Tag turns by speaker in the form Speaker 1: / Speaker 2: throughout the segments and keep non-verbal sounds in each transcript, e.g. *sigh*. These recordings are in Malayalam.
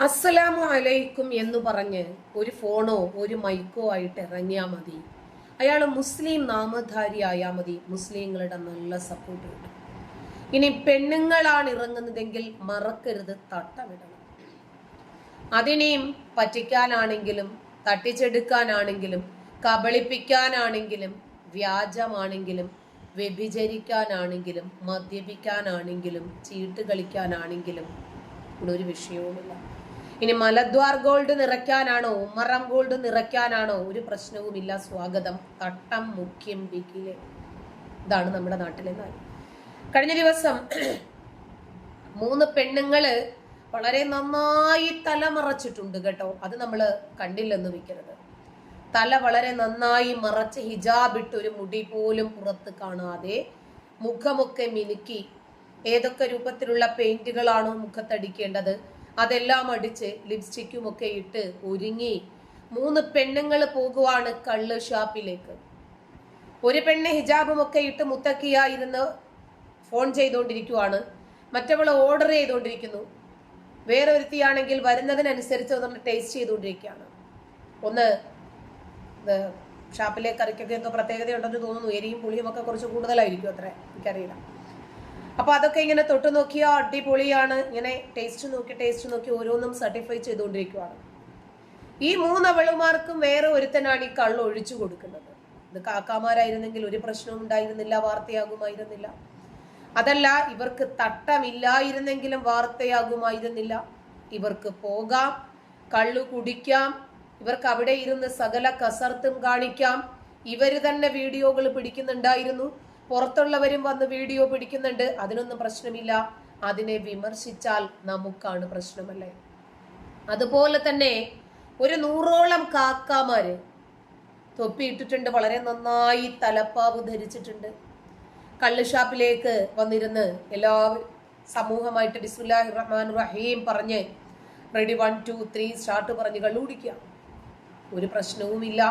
Speaker 1: അസ്സലാമു അലൈക്കും എന്ന് പറഞ്ഞ് ഒരു ഫോണോ ഒരു മൈക്കോ ആയിട്ട് ഇറങ്ങിയാൽ മതി. അയാൾ മുസ്ലിം നാമധാരി ആയാൽ മതി. മുസ്ലിങ്ങളുടെ നല്ല സപ്പോർട്ട് കിട്ടും. ഇനി പെണ്ണുങ്ങളാണ് ഇറങ്ങുന്നതെങ്കിൽ മറക്കരുത് തട്ടമിടണം അതിനെയും പറ്റിക്കാനാണെങ്കിലും തട്ടിച്ചെടുക്കാനാണെങ്കിലും കബളിപ്പിക്കാനാണെങ്കിലും വ്യാജമാണെങ്കിലും വ്യഭിചരിക്കാനാണെങ്കിലും മദ്യപിക്കാനാണെങ്കിലും ചീട്ട് കളിക്കാനാണെങ്കിലും ഇവിടെ ഒരു വിഷയവുമില്ല. ഇനി മലദ്വാർ ഗോൾഡ് നിറയ്ക്കാനാണോ? ഉമ്മറം ഗോൾഡ് നിറയ്ക്കാനാണോ? ഒരു പ്രശ്നവുമില്ല. സ്വാഗതം. തട്ടം മുഖ്യം ബിക്കിലെ ഇതാണ് നമ്മുടെ നാട്ടിലെ നാട് കഴിഞ്ഞ ദിവസം മൂന്ന് പെണ്ണുങ്ങൾ വളരെ നന്നായി തല മറച്ചിട്ടുണ്ട് കേട്ടോ. അത് നമ്മൾ കണ്ടില്ലെന്ന് വെക്കരുത് തല വളരെ നന്നായി മറച്ച് ഹിജാബ് ഇട്ട് ഒരു മുടി പോലും പുറത്ത് കാണാതെ മുഖമൊക്കെ മിനുക്കി. ഏതൊക്കെ രൂപത്തിലുള്ള പെയിന്റുകളാണോ മുഖത്തടിക്കേണ്ടത്? അതെല്ലാം അടിച്ച് ലിപ്സ്റ്റിക്കും ഒക്കെ ഇട്ട് ഒരുങ്ങി. മൂന്ന് പെണ്ണുങ്ങൾ പോകുവാണ് കള്ള് ഷാപ്പിലേക്ക്. ഒരു പെണ്ണ് ഹിജാബും ഒക്കെ ഇട്ട് മുത്തക്കിയായിരുന്ന് ഫോൺ ചെയ്തുകൊണ്ടിരിക്കുവാണ് മറ്റവൾ ഓർഡർ ചെയ്തുകൊണ്ടിരിക്കുന്നു വേറെ ഒരുത്തിയാണെങ്കിൽ വരുന്നതിനനുസരിച്ച് ഒന്ന് ടേസ്റ്റ് ചെയ്തുകൊണ്ടിരിക്കുകയാണ് ഒന്ന് ഷാപ്പിലെ കറിക്കൊക്കെ എന്തോ പ്രത്യേകതയുണ്ടെന്ന് തോന്നുന്നു. എരിയും പുളിയും ഒക്കെ കുറച്ച് കൂടുതലായിരിക്കും അത്ര. എനിക്കറിയില്ല. അപ്പൊ അതൊക്കെ ഇങ്ങനെ തൊട്ട് നോക്കിയാൽ അടിപൊളിയാണ്. ഇങ്ങനെ ടേസ്റ്റ് നോക്കി ടേസ്റ്റ് നോക്കി ഓരോന്നും സർട്ടിഫൈ ചെയ്തുകൊണ്ടിരിക്കുവാണ്. ഈ മൂന്നവളുമാർക്കും വേറെ ഒരുത്തനാണ് ഈ കള്ള് ഒഴിച്ചു കൊടുക്കുന്നത്. ഇത് കാക്കാമാരായിരുന്നെങ്കിൽ ഒരു പ്രശ്നവും ഉണ്ടായിരുന്നില്ല വാർത്തയാകുമായിരുന്നില്ല. അതല്ല ഇവർക്ക് തട്ടമില്ലായിരുന്നെങ്കിലും വാർത്തയാകുമായിരുന്നില്ല. ഇവർക്ക് പോകാം കള്ളു കുടിക്കാം ഇവർക്ക് അവിടെ ഇരുന്ന് സകല കസർത്തും കാണിക്കാം. ഇവർ തന്നെ വീഡിയോകൾ പിടിക്കുന്നുണ്ടായിരുന്നു. പുറത്തുള്ളവരും വന്ന് വീഡിയോ പിടിക്കുന്നുണ്ട്. അതിനൊന്നും പ്രശ്നമില്ല. അതിനെ വിമർശിച്ചാൽ നമുക്കാണ് പ്രശ്നമല്ലേ? അതുപോലെ തന്നെ ഒരു നൂറോളം കാക്കാമാര് തൊപ്പിയിട്ടിട്ടുണ്ട്. വളരെ നന്നായി തലപ്പാവ് ധരിച്ചിട്ടുണ്ട്. കള്ളുഷാപ്പിലേക്ക് വന്നിരുന്ന് എല്ലാ സമൂഹമായിട്ട് ബിസ്മുല്ലാഹി റഹ്മാൻ റഹീം പറഞ്ഞ് ready one two three start പറഞ്ഞ് കള്ളുപിടിക്കുക ഒരു പ്രശ്നവുമില്ല.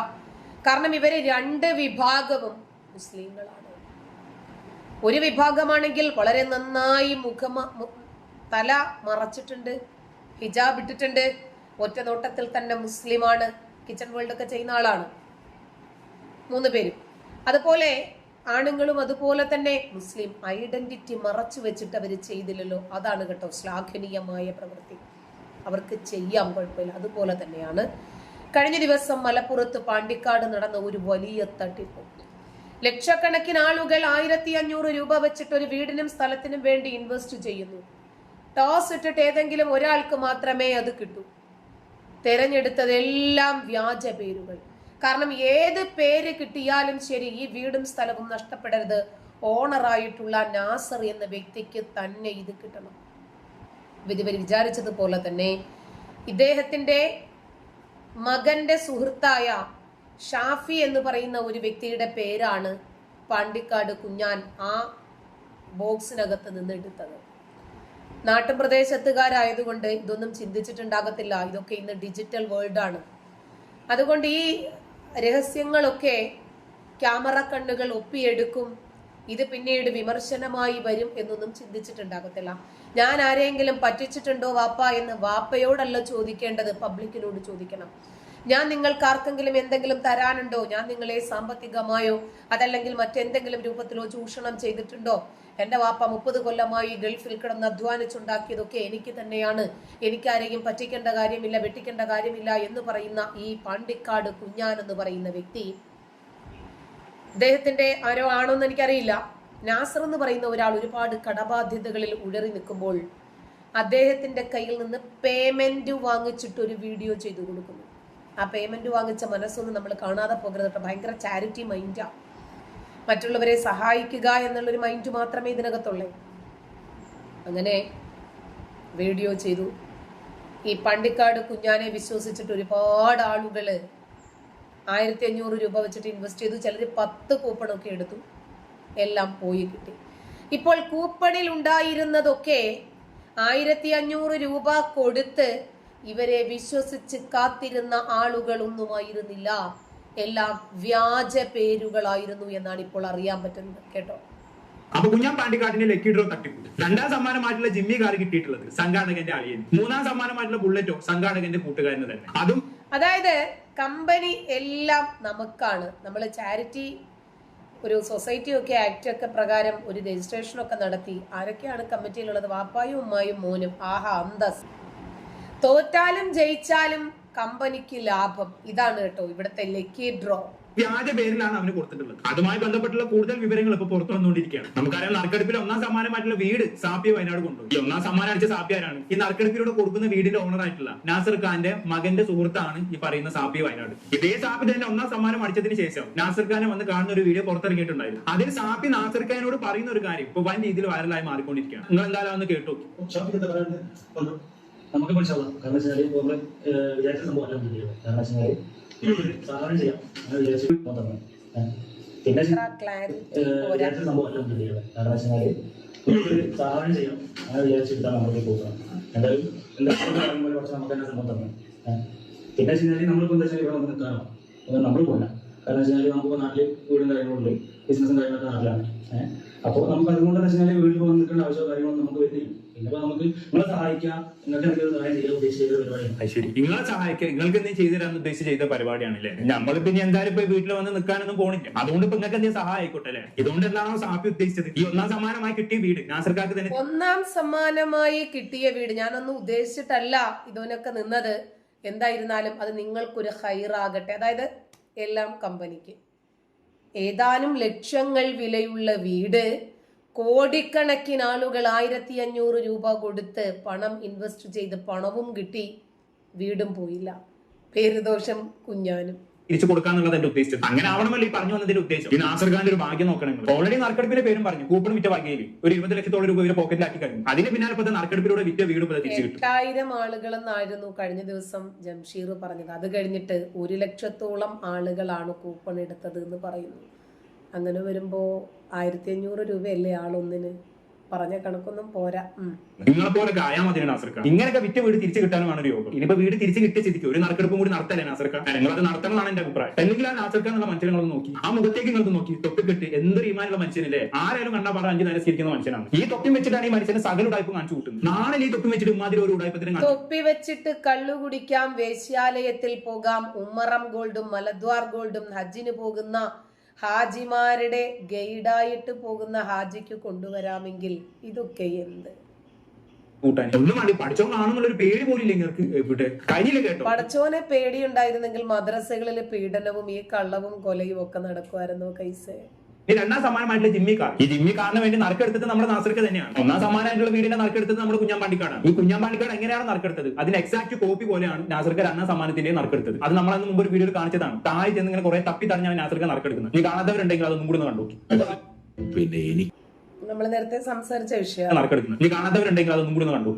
Speaker 1: കാരണം ഇവർ രണ്ട് വിഭാഗവും മുസ്ലിങ്ങളാണ്. ഒരു വിഭാഗമാണെങ്കിൽ വളരെ നന്നായി മുഖമ തല മറച്ചിട്ടുണ്ട് ഹിജാബ് ഇട്ടിട്ടുണ്ട്. ഒറ്റ നോട്ടത്തിൽ തന്നെ മുസ്ലിമാണ് കിച്ചൺ വേൾഡ് ഒക്കെ ചെയ്യുന്ന ആളാണ്. മൂന്ന് പേരും. അതുപോലെ ആണുങ്ങളും അതുപോലെ തന്നെ മുസ്ലിം ഐഡന്റിറ്റി മറച്ചു വെച്ചിട്ട് അവർ ചെയ്തില്ലല്ലോ. അതാണ് കേട്ടോ ശ്ലാഘനീയമായ പ്രവൃത്തി. അവർക്ക് ചെയ്യാം കുഴപ്പമില്ല. അതുപോലെ തന്നെയാണ്. കഴിഞ്ഞ ദിവസം മലപ്പുറത്ത് പാണ്ടിക്കാട് നടന്ന ഒരു വലിയ തട്ടിപ്പ്. ലക്ഷക്കണക്കിന് ആളുകൾ ആയിരത്തി അഞ്ഞൂറ് രൂപ വെച്ചിട്ട് ഒരു വീടിനും സ്ഥലത്തിനും വേണ്ടി ഇൻവെസ്റ്റ് ചെയ്യുന്നു. ടോസ് ഇട്ടിട്ട് ഏതെങ്കിലും ഒരാൾക്ക് മാത്രമേ അത് കിട്ടൂ. തെരഞ്ഞെടുത്തതെല്ലാം വ്യാജ പേരുകൾ. കാരണം ഏത് പേര് കിട്ടിയാലും ശരി ഈ വീടും സ്ഥലവും നഷ്ടപ്പെടരുത്. ഓണറായിട്ടുള്ള നാസർ എന്ന വ്യക്തിക്ക് തന്നെ ഇത് കിട്ടണം. ഇവർ വിചാരിച്ചതുപോലെ തന്നെ ഇദ്ദേഹത്തിന്റെ മകന്റെ സുഹൃത്തായ ഷാഫി എന്ന് പറയുന്ന ഒരു വ്യക്തിയുടെ പേരാണ് പാണ്ടിക്കാട് കുഞ്ഞാൻ ആ ബോക്സിനകത്ത് നിന്ന് എടുത്തത്. നാട്ടുപ്രദേശത്തുകാരായതുകൊണ്ട് ഇതൊന്നും ചിന്തിച്ചിട്ടുണ്ടാകത്തില്ല. ഇതൊക്കെ ഇന്ന് ഡിജിറ്റൽ വേൾഡ് ആണ് അതുകൊണ്ട് ഈ രഹസ്യങ്ങളൊക്കെ ക്യാമറ കണ്ണുകൾ ഒപ്പിയെടുക്കും. ഇത് പിന്നീട് വിമർശനമായി വരും എന്നൊന്നും ചിന്തിച്ചിട്ടുണ്ടാകത്തില്ല. ഞാൻ ആരെയെങ്കിലും പറ്റിച്ചിട്ടുണ്ടോ വാപ്പ എന്ന് വാപ്പയോടല്ല ചോദിക്കേണ്ടത് പബ്ലിക്കിനോട് ചോദിക്കണം. ഞാൻ നിങ്ങൾക്ക് ആർക്കെങ്കിലും എന്തെങ്കിലും തരാനുണ്ടോ? ഞാൻ നിങ്ങളെ സാമ്പത്തികമായോ അതല്ലെങ്കിൽ മറ്റെന്തെങ്കിലും രൂപത്തിലോ ചൂഷണം ചെയ്തിട്ടുണ്ടോ? എന്റെ വാപ്പ മുപ്പത് കൊല്ലമായി ഗൾഫിൽ കിടന്ന് അധ്വാനിച്ചുണ്ടാക്കിയതൊക്കെ എനിക്ക് തന്നെയാണ്. എനിക്കാരെയും പറ്റിക്കേണ്ട കാര്യമില്ല വെട്ടിക്കേണ്ട കാര്യമില്ല എന്ന് പറയുന്ന ഈ പാണ്ടിക്കാട് കുഞ്ഞാൻ എന്ന് പറയുന്ന വ്യക്തി അദ്ദേഹത്തിന്റെ ആരോ ആണോന്ന് എനിക്കറിയില്ല. നാസർ എന്ന് പറയുന്ന ഒരാൾ ഒരുപാട് കടബാധ്യതകളിൽ ഉഴറി നിൽക്കുമ്പോൾ അദ്ദേഹത്തിന്റെ കയ്യിൽ നിന്ന് പേയ്മെന്റ് വാങ്ങിച്ചിട്ട് ഒരു വീഡിയോ ചെയ്തു കൊടുക്കുന്നു. ആ പേയ്മെന്റ് വാങ്ങിച്ച മനസ്സൊന്നും നമ്മൾ കാണാതെ പോകരുത് കേട്ടോ. ഭയങ്കര ചാരിറ്റി മൈൻഡാണ് മറ്റുള്ളവരെ സഹായിക്കുക എന്നുള്ളൊരു മൈൻഡ് മാത്രമേ ഇതിനകത്തുള്ളൂ. അങ്ങനെ വീഡിയോ ചെയ്തു. ഈ പണ്ടിക്കാട് കുഞ്ഞാനെ വിശ്വസിച്ചിട്ട് ഒരുപാട് ആളുകൾ ആയിരത്തി അഞ്ഞൂറ് രൂപ വെച്ചിട്ട് ഇൻവെസ്റ്റ് ചെയ്തു. ചിലർ പത്ത് കൂപ്പണൊക്കെ എടുത്തു. എല്ലാം പോയി കിട്ടി. ഇപ്പോൾ കൂപ്പണിൽ ഉണ്ടായിരുന്നതൊക്കെ ആയിരത്തി അഞ്ഞൂറ് രൂപ കൊടുത്ത് ഇവരെ വിശ്വസിച്ച് കാത്തിരുന്ന ആളുകളൊന്നുമായിരുന്നില്ല. എല്ലാം വ്യാജ പേരുകളായിരുന്നു എന്നാണ് ഇപ്പോൾ അറിയാൻ പറ്റുന്നത്. കേട്ടോ?
Speaker 2: അപ്പൊ കുഞ്ഞാൻ പാണ്ടിക്കാട്ടിന്റെ ലക്കി ഡ്രോ തട്ടിപ്പ് രണ്ടാം സമ്മാനമായിട്ടുള്ള ജിമ്മി കാർ കിട്ടിയിട്ടുള്ളത് സംഘാടകന്റെ അളിയൻ മൂന്നാം സമ്മാനമായിട്ടുള്ള ബുള്ളറ്റോ സംഘാടകന്റെ കൂട്ടുകാരന് തന്നെ. അതും
Speaker 1: അതായത് കമ്പനി എല്ലാം നമുക്കാണ്. നമ്മൾ ചാരിറ്റി ഒരു സൊസൈറ്റി ഒക്കെ ആക്ട് ഒക്കെ പ്രകാരം ഒരു രജിസ്ട്രേഷൻ ഒക്കെ നടത്തി ആരൊക്കെയാണ് കമ്മിറ്റിയിലുള്ളത്? വാപ്പായും ഉമ്മായും മോനും. ആഹാ അന്തസ്. തോറ്റാലും ജയിച്ചാലും കമ്പനിക്ക് ലാഭം. ഇതാണ് കേട്ടോ ഇവിടുത്തെ ലക്കി ഡ്രോ.
Speaker 2: വ്യാജ പേരിലാണ് അവന് കൊടുത്തിട്ടുള്ളത്. അതുമായി ബന്ധപ്പെട്ടുള്ള കൂടുതൽ വിവരങ്ങൾ ഇപ്പൊ പുറത്തു വന്നുകൊണ്ടിരിക്കുകയാണ്. നമുക്കറിയാം നറുക്കെടുപ്പിൽ ഒന്നാം സമ്മാനമായിട്ടുള്ള വീട് സാപ്പി വയനാട് കൊണ്ടുപോയി. ഈ ഒന്നാം സമ്മാനം അടിച്ച സാപ്പിയാരാണ് ഈ നറുക്കെടുപ്പിലൂടെ കൊടുക്കുന്ന വീടിന്റെ ഓണർ ആയിട്ടുള്ള നാസർ ഖാന്റെ മകന്റെ സുഹൃത്താണ് ഈ പറയുന്ന സാപ്പി വയനാട്. ഇതേ സാപ്പി തന്നെ ഒന്നാം സമ്മാനം അടിച്ചതിന് ശേഷം നാസർ ഖാനെ വന്ന് കാണുന്ന ഒരു വീഡിയോ പുറത്തിറങ്ങിയിട്ടുണ്ടായിരുന്നു. അതിൽ സാപ്പി നാസർ ഖാനോട് പറയുന്ന ഒരു കാര്യം ഇപ്പൊ വൻ രീതിയിൽ വൈറലായി മാറിക്കൊണ്ടിരിക്കുകയാണ്. നിങ്ങൾ എന്തായാലും ഒന്ന് കേട്ടു
Speaker 3: നമുക്ക് മനസ്സിലാവാം കാരണം വെച്ചാൽ നമ്മൾ വിചാരിച്ച സംഭവം അല്ല ചെയ്യുന്നത് കാരണം വെച്ചാൽ സാധാരണ ചെയ്യാം. അങ്ങനെ വിചാരിച്ച് തന്നെ പിന്നെ വിചാരിച്ച സംഭവം അല്ല ചെയ്യുന്നത് കാരണം വെച്ചാൽ സാധാരണ ചെയ്യാം. അങ്ങനെ വിചാരിച്ചിട്ടാണ് നമ്മൾ പോകുന്നത് എന്തായാലും എന്തായാലും പറയുമ്പോൾ കുറച്ച് നമുക്ക് തന്നെ സംഭവം തന്നെ പിന്നെ വെച്ചാൽ നമ്മളിപ്പോൾ എന്താ വെച്ചാൽ ഇവിടെ വന്ന് നിൽക്കാനോ? നമ്മൾ പോകില്ല കാരണം വെച്ചാൽ നമുക്ക് നാട്ടിൽ വീടും കാര്യങ്ങളുണ്ട്. ബിസിനസ്സും കാര്യങ്ങളൊക്കെ നാട്ടിലാണ്. ഏഹ് അപ്പോൾ നമുക്ക് അതുകൊണ്ട് വെച്ചാൽ വീട്ടിൽ പോകാൻ നിൽക്കേണ്ട ആവശ്യമോ കാര്യങ്ങളൊന്നും നമുക്ക് വരുന്നില്ല. ഇപ്പൊ നമുക്ക് നിങ്ങളെ സഹായിക്കാം. നിങ്ങൾക്ക് എന്തെങ്കിലും സഹായം ചെയ്യാൻ ഉദ്ദേശിച്ച ഒരു പരിപാടിയാണ്
Speaker 2: അത് ശരി. നിങ്ങളെ സഹായിക്കുക നിങ്ങൾക്ക് എന്തെങ്കിലും ചെയ്തു തരാൻ ഉദ്ദേശിച്ച് ചെയ്ത പരിപാടിയാണല്ലേ? നമ്മൾ പിന്നെ എന്തായാലും ഇപ്പൊ വീട്ടിൽ വന്ന് നിൽക്കാനൊന്നും പോണില്ല. അതുകൊണ്ട് ഇപ്പൊ നിങ്ങൾക്ക് എന്തെങ്കിലും സഹായം ആയിക്കോട്ടെ അല്ലേ? ഇതുകൊണ്ട് എന്താണോ സാഫി ഉദ്ദേശിച്ചത്? ഈ ഒന്നാം സമ്മാനമായി കിട്ടിയ വീട് ഞാൻ നാസർക്കാർക്ക് തന്നെ
Speaker 1: ഒന്നാം സമ്മാനമായി കിട്ടിയ വീട്. ഞാനൊന്നും ഉദ്ദേശിച്ചിട്ടല്ല ഇതൊക്കെ നിന്നത്. എന്തായിരുന്നാലും അത് നിങ്ങൾക്കൊരു ഹൈറാകട്ടെ. അതായത് എല്ലാം കമ്പനിക്ക്. ഏതാനും ലക്ഷങ്ങൾ വിലയുള്ള വീട് കോടിക്കണക്കിന് ആളുകൾ ആയിരത്തി അഞ്ഞൂറ് രൂപ കൊടുത്ത് പണം ഇൻവെസ്റ്റ് ചെയ്ത് പണവും കിട്ടി. വീടും പോയില്ല. പേരുദോഷം കുഞ്ഞാനും.
Speaker 2: തിരിച്ചു കൊടുക്കാന്നുള്ളത് എന്റെ ഉദ്ദേശിച്ചത് അങ്ങനെ ആവണമല്ലോ ഈ പറഞ്ഞു വന്നതിന്റെ ഉദ്ദേശം. ഈ നാസർ ഖാന്റെ ഒരു ഭാഗ്യം നോക്കണം ഓൾറെഡി നറുക്കെടുപ്പിന്റെ പേരും പറഞ്ഞു. കൂപ്പൺ വിറ്റ ഭാഗ്യയിൽ ഒരു ഇരുപത് ലക്ഷത്തോളം രൂപ ഇവർ പോക്കറ്റിലാക്കി കഴിഞ്ഞു. അതിന് പിന്നാലെ ഇപ്പൊ നറുക്കെടുപ്പിലൂടെ വിറ്റ വീട് തിരിച്ചു കിട്ടും.
Speaker 1: എട്ടായിരം ആളുകളെന്നായിരുന്നു കഴിഞ്ഞ ദിവസം ജംഷീർ പറഞ്ഞത്. അത് കഴിഞ്ഞിട്ട് ഒരു ലക്ഷത്തോളം ആളുകളാണ് കൂപ്പൺ എടുത്തത് എന്ന് പറയുന്നു. അങ്ങനെ വരുമ്പോൾ ആയിരത്തി അഞ്ഞൂറ് രൂപയല്ലേ ആളൊന്നിന്? പറഞ്ഞ കണക്കൊന്നും പോരാ.
Speaker 2: നിങ്ങളെ പോലെ ആയാൽ മതി നാസർ ഇങ്ങനെയൊക്കെ വിറ്റ വീട് തിരിച്ചു കിട്ടാനുമാണ് ഒരു യോഗം. ഇനിയിപ്പോ വീട് തിരിച്ചു കിട്ടിയ സ്ഥിതിക്ക് ഒരു നറുക്കെടുപ്പും കൂടി നടത്തല്ലേ നാസർ ഖാൻ നിങ്ങൾ അത് നടത്തണമെന്നാണ് എന്റെ അഭിപ്രായം. അല്ലെങ്കിൽ ആ നാസർ ഖാൻ എന്നുള്ള മനുഷ്യനെ നോക്കി. ആ മുഖത്തേക്ക് നിങ്ങൾ നോക്കി. തൊപ്പി കെട്ടി എന്ത് ഈമാനുള്ള മനുഷ്യനല്ലേ? ആരായാലും കണ്ടാ പറഞ്ഞ അഞ്ചു നേരം സ്ഥിരിക്കുന്ന മനുഷ്യനാണ്. ഈ തൊപ്പി വെച്ചിട്ടാണ് ഈ മനുഷ്യന് സകല ഉടായ്പ കാണിച്ചു കൂട്ടുന്നത്. നാളെ ഈ തൊപ്പി വെച്ചിട്ട് ഉമ്മാതിരി ഒരു ഉടായ്പത്തിന്
Speaker 1: തൊപ്പി വെച്ചിട്ട് കള്ളു കുടിക്കാം വേശ്യാലയത്തിൽ പോകാം ഉമ്മറം ഗോൾഡും മലദ്വാർ ഗോൾഡും ഹജ്ജിന് പോകുന്ന ഹാജിമാരുടെ ഗൈഡായിട്ട് പോകുന്ന ഹാജിക്ക് കൊണ്ടുവരാമെങ്കിൽ ഇതൊക്കെ എന്ത്? പഠിച്ചോനെ പേടിയുണ്ടായിരുന്നെങ്കിൽ മദ്രസകളിലെ പീഡനവും ഈ കള്ളവും കൊലയും ഒക്കെ നടക്കുമായിരുന്നോ കൈസേ?
Speaker 2: ഈ രണ്ടാം സമ്മാനമായിട്ടുള്ള ജിമ്മി കാർ ഈ ജിമ്മി കാറിന് വേണ്ടി നറുക്കെടുത്തത് നമ്മുടെ നാസർക്ക് തന്നെയാണ്. ഒന്നാം സമ്മാനമായിട്ടുള്ള വീടിന്റെ നറുക്കെടുത്തത് നമ്മുടെ കുഞ്ഞാമ്പാണ്ടിക്കാണ് ഈ കുഞ്ഞാമ്പാണ്ടിക്കാട് എങ്ങനെയാണ് നറുക്കെടുത്തത്? അതിന് എക്സാക്ട് കോപ്പി പോലെയാണ് നാസർക്ക് രണ്ടാം സമ്മാനത്തിന്റെ നറുക്കെടുത്തത്. അത് നമ്മൾ അന്ന് മുമ്പ് ഒരു വീഡിയോയിൽ കാണിച്ചതാണ്. താഴെ ചെന്ന് ഇങ്ങനെ കുറെ തപ്പി തടഞ്ഞാണ് നാസർക്ക് നറുക്കെടുക്കുന്നത്. ഈ കാണാത്തവരുണ്ടെങ്കിൽ അതൊന്നും കൂടി ഒന്ന് കണ്ടു
Speaker 4: പിന്നെ എനിക്ക്
Speaker 1: നമ്മൾ നേരത്തെ സംസാരിച്ച വിഷയം.
Speaker 2: നറുക്കെടുക്കുന്നത്. നീ കാണാത്തവരുണ്ടെങ്കിൽ അതൊന്നും കൂടി ഒന്ന് കണ്ടു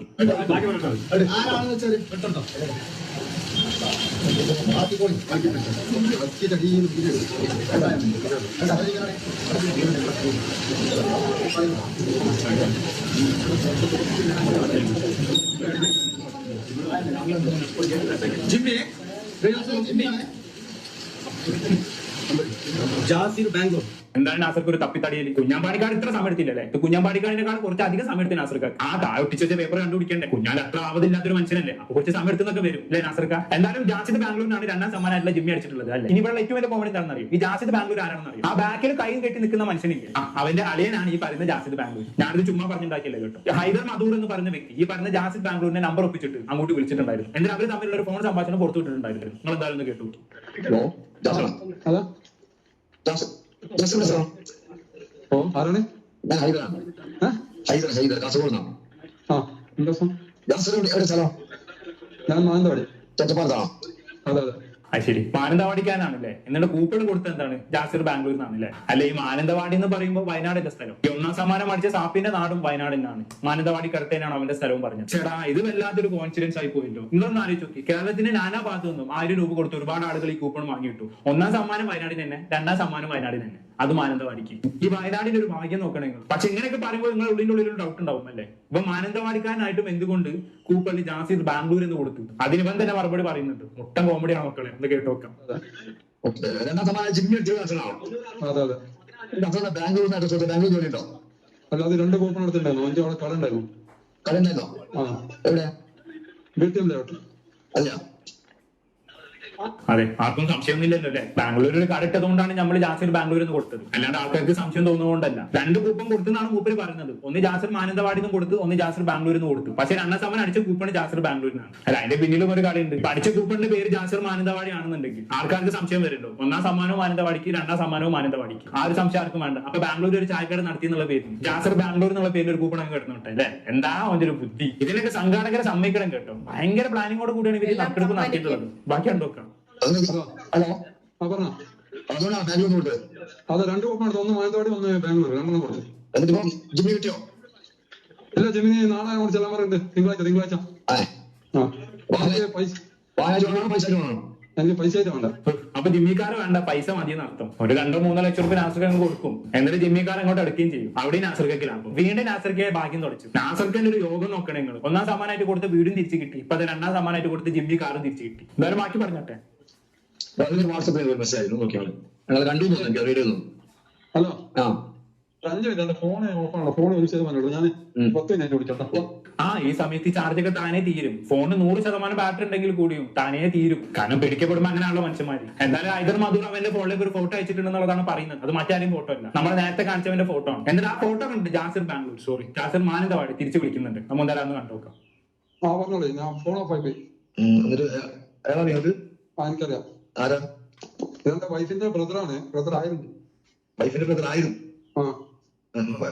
Speaker 4: ಜಿಮ್ಮಿ ಜಿಮ್ಮಿ బెంగళూరు
Speaker 2: എന്താണ് നാസർക്ക് ഒരു തപ്പിത്തടിയിൽ കുഞ്ഞാമ്പാടിക്കാട് ഇത്ര സമയം എടുത്തില്ലല്ലേ? കുഞ്ഞാമ്പാടിക്കാരിനെക്കാൾ കുഞ്ഞാമ്പാടിക്കാടിനേക്കാൾ കുറച്ച് അധികം സമയം എടുത്ത് നാസർക്ക്. ആ താഴെ ഒട്ടിച്ച പേപ്പർ കണ്ടുപിടിക്കണ്ടേ? കുഞ്ഞാൽ അത്ര ആവതില്ലാത്തൊരു മനുഷ്യനല്ലേ? അപ്പൊ കുറച്ച് സമയം എടുത്തൊക്കെ വരും അല്ലെ നാസർക്ക? എന്തായാലും ജാസിദ് ബാംഗ്ലൂരിനാണ് രണ്ടാം സമ്മാനമായിട്ടുള്ള ജിമ്മി അടിച്ചിട്ടുള്ളത് അല്ലേ? ഇനി ഇവിടെ ഏറ്റവും വലിയ പോകണം എന്താണെന്ന് അറിയും? ഈ ജാസിദ് ബാംഗ്ലൂർ ആരാണെന്ന് അറിയും ആ ബാക്കിൽ കൈയും കെട്ടി നിൽക്കുന്ന മനുഷ്യനില്ലേ? അവന്റെ അളിയനാണ് ഈ പറയുന്ന ജാസിദ് ബാംഗ്ലൂർ. ഞാനത് ചുമ്മാ പറഞ്ഞിട്ടുണ്ടാക്കിയല്ലേ കേട്ടോ. ഹൈദർ മധൂർ എന്ന് പറഞ്ഞ വ്യക്തി ഈ പറഞ്ഞ ജാസിദ് ബാംഗ്ലൂരിന്റെ നമ്പർ ഒപ്പിച്ചിട്ട് അങ്ങോട്ട് വിളിച്ചിട്ടുണ്ടായിരുന്നു. എന്നിട്ട് അവർ തമ്മിലുള്ള ഒരു ഫോൺ സംഭാഷണം പുറത്തു വിട്ടിട്ടുണ്ടായിരുന്നു നിങ്ങൾ എന്തായാലും കേട്ടു.
Speaker 4: ഹലോ
Speaker 5: ഓ? ആരാണ്? ആ എന്താ
Speaker 4: സ്ഥലം?
Speaker 5: ഞാൻ മാനന്തവാടി.
Speaker 4: ചട്ടപ്പാറത്താണോ
Speaker 5: അതെ അതെ.
Speaker 2: അത് ശരി. മാനന്തവാടിക്കാനാണല്ലേ എന്നിട്ട് കൂപ്പൺ കൊടുത്ത എന്താണ്? ജാസിർ ബാംഗ്ലൂർ നിന്നാണല്ലേ അല്ലെ ഈ മാനന്തവാടി എന്ന് പറയുമ്പോൾ വയനാടിന്റെ സ്ഥലം. ഒന്നാം സമ്മാനം അടിച്ച സാപ്പിന്റെ നാടും വയനാടിനാണ്. മാനന്തവാടി കടത്തേനാണ് അവന്റെ സ്ഥലവും പറഞ്ഞത്. ചേടാ ഇത് വല്ലാത്തൊരു കോൺഫിഡൻസ് ആയി പോയല്ലോ. നിങ്ങളൊന്ന് ആലോചിച്ച് നോക്കി കേരളത്തിന്റെ നാനാ ഭാഗത്തു നിന്നും ആയിരം രൂപ കൊടുത്ത് ഒരുപാട് ആളുകൾ ഈ കൂപ്പൺ വാങ്ങിയിട്ടു. ഒന്നാം സമ്മാനം വയനാടിന് തന്നെ രണ്ടാം സമ്മാനം വയനാടിന് തന്നെ. അത് മാനന്തവാടിക്ക്. ഈ വയനാടിന്റെ ഒരു ഭാഗ്യം നോക്കണം നിങ്ങൾ. പക്ഷെ ഇങ്ങനെയൊക്കെ പറയുമ്പോൾ നിങ്ങൾ ഉള്ളിന്റെ ഉള്ളിൽ ഒരു ഡൗട്ട് ഉണ്ടാവും അല്ലേ? ഇപ്പൊ മാനന്തവാടിക്കാരനായിട്ടും എന്തുകൊണ്ട് കൂപ്പള്ളി ജാസിർ ബാംഗ്ലൂർ എന്ന് കൊടുത്തു? അതിനിവൻ തന്നെ മറുപടി പറയുന്നുണ്ട്. മുട്ടൻ കോമഡിയാണ് മക്കളെ. ഒന്ന് കേട്ട് നോക്കാം.
Speaker 4: ബാംഗ്ലൂർ നിന്നായിട്ട് ബാംഗ്ലൂർ ജോലി ഉണ്ടോ?
Speaker 5: അല്ലാതെ രണ്ട് കൂപ്പൺ എടുത്തിട്ടുണ്ടായിരുന്നു അഞ്ച് അവിടെ കട ഉണ്ടായിരുന്നു.
Speaker 4: കടയുണ്ടായിരുന്നോ
Speaker 5: ആ.
Speaker 4: എവിടെ?
Speaker 5: വീട്ടിൽ ലേഔട്ട്
Speaker 4: അതെയാ
Speaker 2: അതെ. ആർക്കും സംശയമൊന്നുമില്ലല്ലോ അല്ലേ? ബാംഗ്ലൂരിൽ ഒരു കട ഇട്ടതുകൊണ്ടാണ് നമ്മൾ ജാസിർ ബാംഗ്ലൂരിൽ നിന്ന് കൊടുത്തത്. അല്ലാണ്ട് ആൾക്കാർക്ക് സംശയം തോന്നുന്നതുകൊണ്ടല്ല. രണ്ട് കൂപ്പൺ കൊടുത്തെന്നാണ് മൂപ്പര് പറയുന്നത്. ഒന്ന് ജാസർ മാനന്തവാടിയിൽ നിന്ന് കൊടുത്തു ഒന്ന് ജാസർ ബാംഗ്ലൂരിൽ നിന്ന് കൊടുത്തു. പക്ഷേ രണ്ടാം സമയം അടിച്ച കൂപ്പൺ ജാസർ ബാംഗ്ലൂരിനാണ് അല്ല അതിന്റെ പിന്നിലും ഒരു കളിയുണ്ട്. പഠിച്ച അടിച്ച കൂപ്പണിന്റെ പേര് ജാസർ മാനന്തവാടി ആണെന്നുണ്ടെങ്കിൽ ആൾക്കാർക്ക് സംശയം വരുമല്ലോ ഒന്നാം സമ്മാനവും മാനന്തവാടിക്ക് രണ്ടാം സമ്മാനവും മാനന്തവാടിക്ക്. ആ ഒരു സംശയം ആർക്കും വേണ്ട. അപ്പൊ ബാംഗ്ലൂർ ഒരു ചായക്കട നടത്തി എന്നുള്ള പേര് ജാസർ ബാംഗ്ലൂർ എന്നുള്ള പേരിൽ ഒരു കൂപ്പൺ അങ്ങ് കിടന്നുണ്ട് അല്ലേ? എന്താ അവന്റെ ഒരു ബുദ്ധി? ഇതിനൊക്കെ സംഘാടകരെ സമ്മതിക്കണം കേട്ടോ. ഭയങ്കര പ്ലാനിങ്ങോട് കൂടിയാണ്
Speaker 1: ഇവർ
Speaker 2: നടത്തിയിട്ടുള്ളത്. ബാക്കി
Speaker 4: ഉണ്ടോ ഹലോ?
Speaker 5: പറഞ്ഞ.
Speaker 4: ബാംഗ്ലൂർ കൊടുത്തത്.
Speaker 5: അത് രണ്ട് കൂപ്പൺ എടുത്തു ഒന്ന് മാനന്തവാടി ഒന്ന് ബാംഗ്ലൂർ. രണ്ടെണ്ണം കൊടുത്തു.
Speaker 4: എന്നിട്ട് ഇപ്പം ജിമ്മി കിട്ടിയോ?
Speaker 5: ഇല്ല ജമിനി നാളെ അങ്ങോട്ട് ചെല്ലാൻ പറയുന്നുണ്ട് തിങ്കളാഴ്ച തിങ്കളാഴ്ച. ആ. പൈസ
Speaker 4: പൈസ
Speaker 5: എനിക്ക് പൈസ ആയിട്ട് വേണ്ട.
Speaker 2: അപ്പൊ ജിമ്മിക്കാർ വേണ്ട. പൈസ മതി എന്നർത്ഥം ഒരു രണ്ടോ മൂന്നോ ലക്ഷം റുപ്യ നാസർക്ക് അങ്ങ് കൊടുക്കും. എന്നിട്ട് ജിമ്മിക്കാർ അങ്ങോട്ട് എടുക്കുകയും ചെയ്യും. അവിടെ നാസർക്കയ്ക്ക് ലാഭം വീണ്ടും നാസർക്കയെ ഭാഗ്യം തുടച്ചു. നാസർക്കന്റെ ഒരു യോഗം നോക്കണേ നിങ്ങൾ ഒന്നാം സമ്മാനമായിട്ട് കൊടുത്ത് വീടും തിരിച്ചു കിട്ടി. ഇപ്പൊ അത് രണ്ടാം സമ്മാനമായിട്ട് കൊടുത്ത് ജിമ്മി കാറും തിരിച്ചു കിട്ടി. എന്തായാലും ബാക്കി പറഞ്ഞോട്ടെ?
Speaker 4: അതിന് വാട്സപ്പിൽ ഒരു മെസ്സേജ് ആയിരുന്നു. നോക്കിയാൽ ഞങ്ങൾ കണ്ടു പോകുന്നു എനിക്ക് റേഡിയോ
Speaker 5: ഹലോ?
Speaker 4: ആ.
Speaker 5: അഞ്ച് മിനിറ്റ്. എന്റെ ഫോൺ ഓഫാണ് ഫോൺ ഒരു ശതമാനം ഞാൻ. പത്ത് മിനിറ്റ് വിളിച്ചോട്ടെ
Speaker 2: ആ ഈ സമയത്ത് ചാർജ് ഒക്കെ താനേ തീരും. ഫോണ് നൂറ് ശതമാനം ബാറ്ററി ഉണ്ടെങ്കിൽ കൂടിയും താനേ തീരും. കാരണം പിടിക്കപ്പെടുമ്പോ അങ്ങനെയാണല്ലോ മനുഷ്യന്മാര്. എന്തായാലും ഐദർ മധുർ അവന്റെ ഫോണിലേക്ക് ഒരു ഫോട്ടോ അയച്ചിട്ടുണ്ടെന്നുള്ളതാണ് പറയുന്നത്. അത് മറ്റാരും ഫോട്ടോ അല്ല. നമ്മൾ നേരത്തെ കാണിച്ചവന്റെ ഫോട്ടോ ആണ്. എന്നിട്ട് ആ ഫോട്ടോ ഉണ്ട് ജാസിർ ബാംഗ്ലൂർ സോറി ജാസിർ മാനന്തവാടി തിരിച്ചു വിളിക്കുന്നുണ്ട്. നമ്മൾ എന്തായാലും ഒന്ന് കണ്ടോക്കാം
Speaker 5: ആ പറഞ്ഞോളൂ. ഞാൻ ഫോൺ ഓഫ് ആയി പോയി.
Speaker 4: എന്നിട്ട്
Speaker 5: എനിക്കറിയാം.
Speaker 4: ആരാ?
Speaker 5: ഇതെന്റെ വൈഫിന്റെ ബ്രദറാണ്? ബ്രദർ ആയിരുന്നു
Speaker 4: വൈഫിന്റെ ബ്രദർ ആയിരുന്നു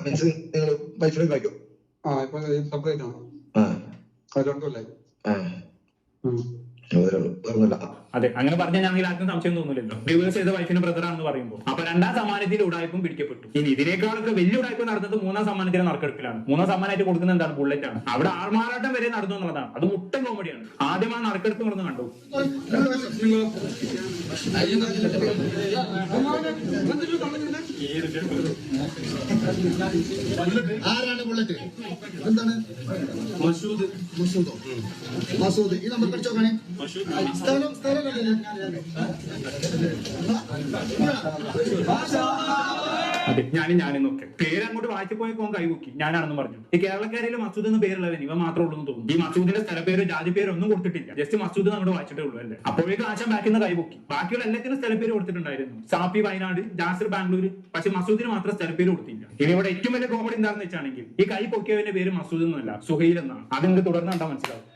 Speaker 4: മീൻസ് നിങ്ങൾ വൈഫിനെ കഴിക്കും
Speaker 5: ആ ഇപ്പൊ സെപ്പറേറ്റ് ആണ്. രണ്ടു കൊല്ലായി
Speaker 2: അതെ അങ്ങനെ പറഞ്ഞാൽ ഞങ്ങൾ ആർക്കും സംശയം തോന്നില്ലല്ലോ ഡിവേഴ്സ് ചെയ്ത വൈഫിന് ബ്രദറാണെന്ന് പറയുമ്പോൾ അപ്പൊ രണ്ടാം സമ്മാനത്തിൽ ഉടായ്പും പിടിക്കപ്പെട്ടു. ഇനി ഇതിനേക്കാളൊക്കെ വലിയ ഉടായ്പ നടന്നത് മൂന്നാം സമ്മാനത്തിന്റെ നറുക്കെടുപ്പിലാണ്. മൂന്നാം സമ്മാനമായിട്ട് കൊടുക്കുന്ന എന്താണ്? ബുള്ളറ്റ് ആണ്. അവിടെ ആൾമാറാട്ടം വരെ നടന്നു എന്നുള്ളതാണ്. അത് മുട്ടൻ കോമഡിയാണ് ആദ്യം ആ നറുക്കെടുപ്പ് നടന്ന് കണ്ടു.
Speaker 6: ആരാണ് ബുള്ളറ്റ്? എന്താണ്? മസൂദ്. മസൂദോ? മസൂദ്. ഈ നമ്പർ പഠിച്ചോ കാണേ സ്ഥലം സ്ഥലം
Speaker 2: അതെ ഞാനും ഞാനും പേര് അങ്ങോട്ട് വായിച്ചു പോയ കോൻ കൈമുക്കി ഞാനാണെന്ന് പറഞ്ഞു. ഈ കേരളക്കാരിൽ മസൂദ് എന്ന പേരുള്ളവൻ ഇവ മാത്രമേ ഉള്ളൂ എന്ന് തോന്നുന്നു. ഈ മസൂദിന്റെ പേര് ജാതി പേര് ഒന്നും കൊടുത്തിട്ടില്ല. ജസ്റ്റ് മസൂദ് അങ്ങോട്ട് വായിച്ചിട്ടേ ഉള്ളൂ അല്ലേ? അപ്പോഴേക്കും ആശാൻ ബാക്കിൽ നിന്ന് കൈമുക്കി ബാക്കിയുള്ള എല്ലാത്തിനും സ്ഥലപ്പേര് കൊടുത്തിട്ടുണ്ടായിരുന്നു. സാപ്പി വയനാട് ജാസിർ ബാംഗ്ലൂർ പക്ഷെ മസൂദിന് മാത്രം സ്ഥലപ്പേര് കൊടുത്തില്ല. ഇനി ഇവിടെ ഏറ്റവും വലിയ കോമഡി എന്താണെന്ന് വെച്ചാണെങ്കിൽ ഈ കൈ പൊക്കിയവന്റെ പേര് മസൂദ് എന്നല്ല സുഹൈൽ എന്നാണ്. അത് നിങ്ങൾക്ക് തുടർന്ന് കണ്ടാൽ മനസ്സിലാവും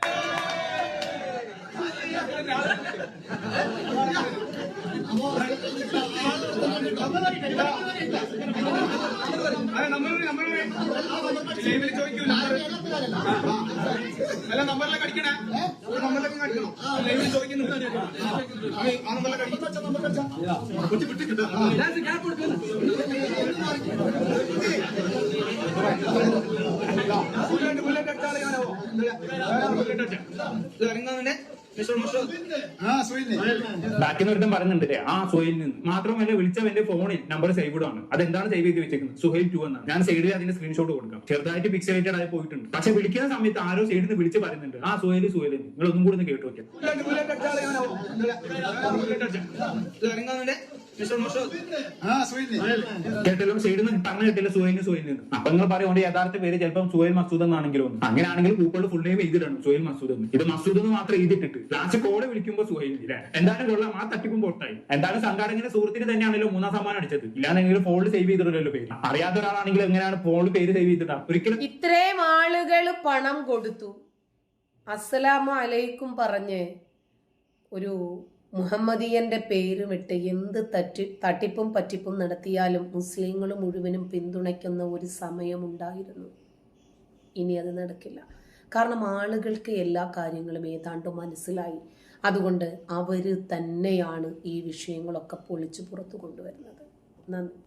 Speaker 2: *laughs*
Speaker 7: അല്ല നമ്പറിലേക്ക് അടിക്കണേ. നമ്പറിലേക്ക് അടിക്കണം ലൈവിൽ ചോദിക്കുന്നുണ്ട് ആ നമ്പറിലേക്ക് അടിക്കണം കൊച്ചു വിട്ടിട്ടുണ്ട് ഗ്യാപ്പ് കൊടുക്കുന്നു ബുള്ളറ്റ് ബുള്ളറ്റ് അടിച്ചാളെ ഞാനാവോ ബുള്ളറ്റ് അടിച്ച ഇത് ഇറങ്ങാന്നെ മിസ്റ്റർ മഷൂദ്
Speaker 6: ആ സുഹൈലിനെ
Speaker 2: ബാക്കി ഒരുത്തം പറയുന്നുണ്ട് ആ സുഹൈൽ നിന്ന് മാത്രമല്ല വിളിച്ചവന്റെ ഫോണിൽ നമ്പർ സേവ്ഡ് ആണ് അതെന്താണ് സേവ് ചെയ്ത് വെച്ചിരിക്കുന്നത് സുഹൈൽ ടു എന്നാണ് ഞാൻ സൈഡിൽ അതിന്റെ സ്ക്രീൻഷോട്ട് കൊടുക്കാം ചെറുതായിട്ട് പിക്സലേറ്റഡ് ആയി പോയിട്ടുണ്ട് പക്ഷെ വിളിക്കുന്ന സമയത്ത് ആരോ സൈഡിൽ നിന്ന് വിളിച്ച് പറയുന്നുണ്ട് ആ സുഹൈൽ സുഹൈൽ നിങ്ങൾ ഒന്നും കൂടി ഒന്ന് കേട്ടു നോക്കിയാൽ കേട്ടല്ലോ സൈഡിൽ നിന്ന് പറഞ്ഞു കേട്ടില്ല സുഹൈലിന് സുഹൈലിന് അപ്പൊ നിങ്ങൾ പറയുകൊണ്ട് യഥാർത്ഥ പേര് ചിലപ്പം സുഹൈൽ മസൂദ് എന്നാണെങ്കിലും അങ്ങനെയാണെങ്കിൽ പൂക്കളുടെ ഫുൾ നെയിം എഴുതിയിടണം സുഹൈൽ മസൂദ് എന്ന്. ഇത് മസൂദ് എന്ന് മാത്രം എഴുതിയിട്ടിട്ട്. ലാസ്റ്റ് കോടെ വിളിക്കുമ്പോൾ സുഹൈൽ ഇല്ലേ? എന്തായാലും കൊള്ളാം? ആ തട്ടിപ്പും പൊട്ടായി. എന്തായാലും സംഘാടകന്റെ സുഹൃത്തിന് തന്നെയാണല്ലോ മൂന്നാം സമ്മാനം അടിച്ചത്. ഇല്ലാന്നെങ്കിലും ഫോൺ സേവ് ചെയ്തിട്ടില്ലല്ലോ പേര്. അറിയാത്ത ഒരാളാണെങ്കിൽ എങ്ങനെയാണ് ഫോണിൽ പേര് സേവ് ചെയ്തിട്ടാ ഒരിക്കലും
Speaker 1: ഇത്രയും ആളുകൾ പണം കൊടുത്തു. അസ്സലാമലൈക്കും പറഞ്ഞ് ഒരു മുഹമ്മദീയന്റെ പേരുമിട്ട് എന്ത് തട്ടി തട്ടിപ്പും പറ്റിപ്പും നടത്തിയാലും മുസ്ലിങ്ങൾ മുഴുവനും പിന്തുണയ്ക്കുന്ന ഒരു സമയമുണ്ടായിരുന്നു. ഇനി അത് നടക്കില്ല. കാരണം ആളുകൾക്ക് എല്ലാ കാര്യങ്ങളും ഏതാണ്ട് മനസ്സിലായി. അതുകൊണ്ട് അവർ തന്നെയാണ് ഈ വിഷയങ്ങളൊക്കെ പൊളിച്ചു പുറത്തു കൊണ്ടുവരുന്നത്. നന്ദി.